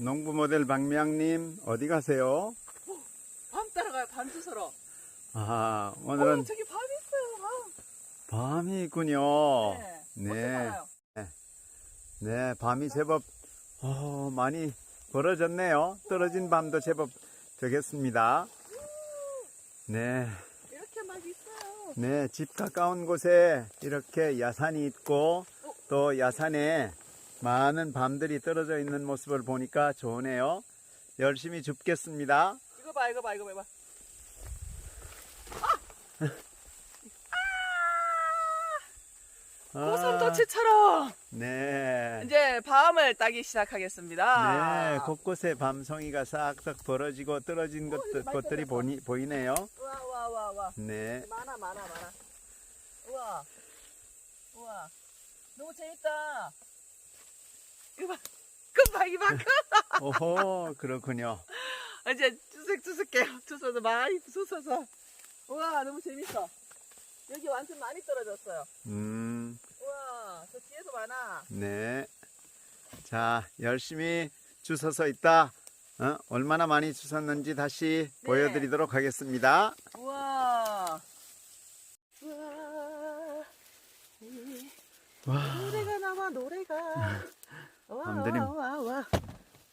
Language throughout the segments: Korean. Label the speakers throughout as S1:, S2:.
S1: 농부 모델 박미양님 어디 가세요?
S2: 밤 따라가요. 밤 주서러.
S1: 아
S2: 어,
S1: 오늘은
S2: 저기 밤 있어요.
S1: 밤이 있군요.
S2: 밤.
S1: 네.
S2: 네.
S1: 네, 밤이 제법 어, 많이 벌어졌네요. 떨어진 밤도 제법 되겠습니다. 네,
S2: 이렇게 막 있어요.
S1: 네, 집 가까운 곳에 이렇게 야산이 있고 또 야산에 많은 밤들이 떨어져 있는 모습을 보니까 좋으네요. 열심히 줍겠습니다.
S2: 이거 봐, 이거 봐, 이거 봐. 봐.
S1: 아,
S2: 고슴도치처럼
S1: 네.
S2: 이제 밤을 따기 시작하겠습니다.
S1: 네, 곳곳에 밤송이가 싹싹 벌어지고 떨어진 것,
S2: 이거 많이
S1: 것들이. 보니, 보이네요.
S2: 와, 와, 와, 와.
S1: 네.
S2: 많아, 많아, 많아. 우와, 우와. 너무 재밌다. 봐. 금방 이만큼.
S1: 오호, 그렇군요.
S2: 이제 주색주색해요. 주워서 많이 주워서. 우와, 너무 재밌어. 여기 완전 많이 떨어졌어요.
S1: 음,
S2: 우와, 저 뒤에도 많아.
S1: 네. 자, 열심히 주워서 있다. 어? 얼마나 많이 주웠는지 다시
S2: 네.
S1: 보여드리도록 하겠습니다.
S2: 우와. 우와. 이
S1: 와,
S2: 노래가 나와, 노래가. 와, 와, 와, 와.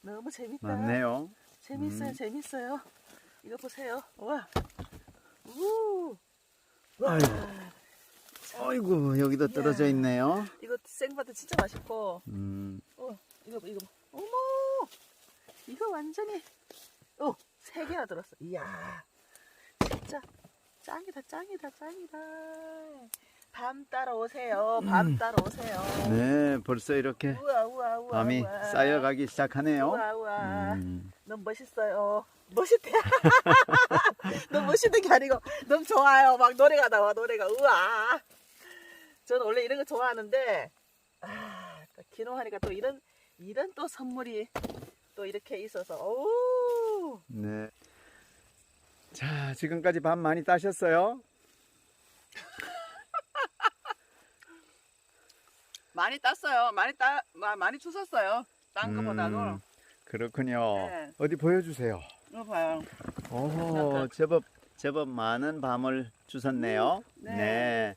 S2: 너무 재밌다.
S1: 많네요.
S2: 재밌어요,
S1: 음.
S2: 재밌어요. 이거 보세요. 와. 우. 와.
S1: 아이고. 여기도 떨어져. 있네요.
S2: 이거 생바도 진짜 맛있고.
S1: 음,
S2: 어, 이거 봐, 이거 봐. 어머! 이거 완전히, 어, 세 개나 들었어. 이야. 진짜 짱이다, 짱이다, 짱이다. 밤 따라오세요. 밤
S1: 음.
S2: 따라오세요.
S1: 네, 벌써 이렇게
S2: 우와, 우와, 우와.
S1: 밤이
S2: 우와.
S1: 쌓여가기 시작하네요.
S2: 우와, 우와.
S1: 음,
S2: 너무 멋있어요. 멋있대. 너무 멋있는 게 아니고 너무 좋아요. 막 노래가 나와 노래가 우와. 저는 원래 이런 거 좋아하는데 아, 또 기농하니까 또 이런 이런 또 선물이 또 이렇게 있어서 오
S1: 네. 자, 지금까지 밤 많이 따셨어요?
S2: 많이 땄어요. 많이 따 마- 많이 주웠어요. 딴 거보다도
S1: 음, 그렇군요.
S2: 네.
S1: 어디 보여주세요.
S2: 이거 봐요.
S1: 오, 제법 제법 많은 밤을 주셨네요.
S2: 음, 네.
S1: 네.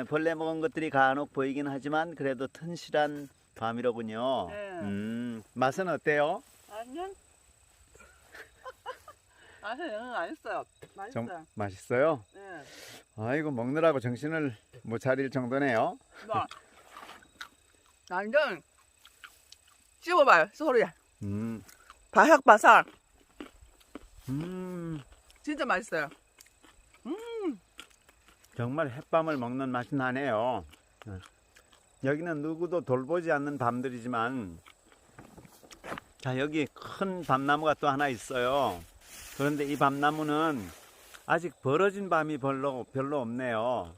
S1: 예, 벌레 먹은 것들이 간혹 보이긴 하지만 그래도 튼실한 밤이로군요.
S2: 네.
S1: 음, 맛은 어때요?
S2: 안녕. 아니요, 안 했어요. 맛있어요.
S1: 좀 맛있어요?
S2: 네.
S1: 아이고 먹느라고 정신을 못 차릴 정도네요.
S2: 와. 완전 씹어봐요 소리야
S1: 음,
S2: 바삭바삭
S1: 음,
S2: 진짜 맛있어요
S1: 정말 햇밤을 먹는 맛이 나네요. 어. 여기는 누구도 돌보지 않는 밤들이지만 자 여기 큰 밤나무가 또 하나 있어요. 그런데 이 밤나무는 아직 벌어진 밤이 별로 별로 없네요.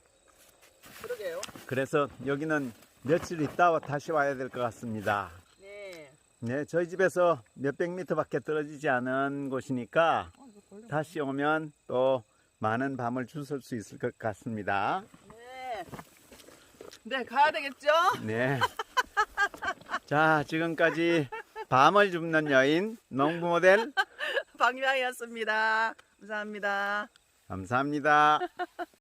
S2: 그러게요
S1: 그래서 여기는 며칠 있다 다시 와야 될 것 같습니다.
S2: 네
S1: 네, 저희 집에서 몇백 미터 밖에 떨어지지 않은 곳이니까. 다시 오면 또 많은 밤을 주실 수 있을 것 같습니다.
S2: 네. 네 가야 되겠죠?
S1: 네. 자, 지금까지 밤을 줍는 여인 농부 모델
S2: 박미양이었습니다 감사합니다
S1: 감사합니다.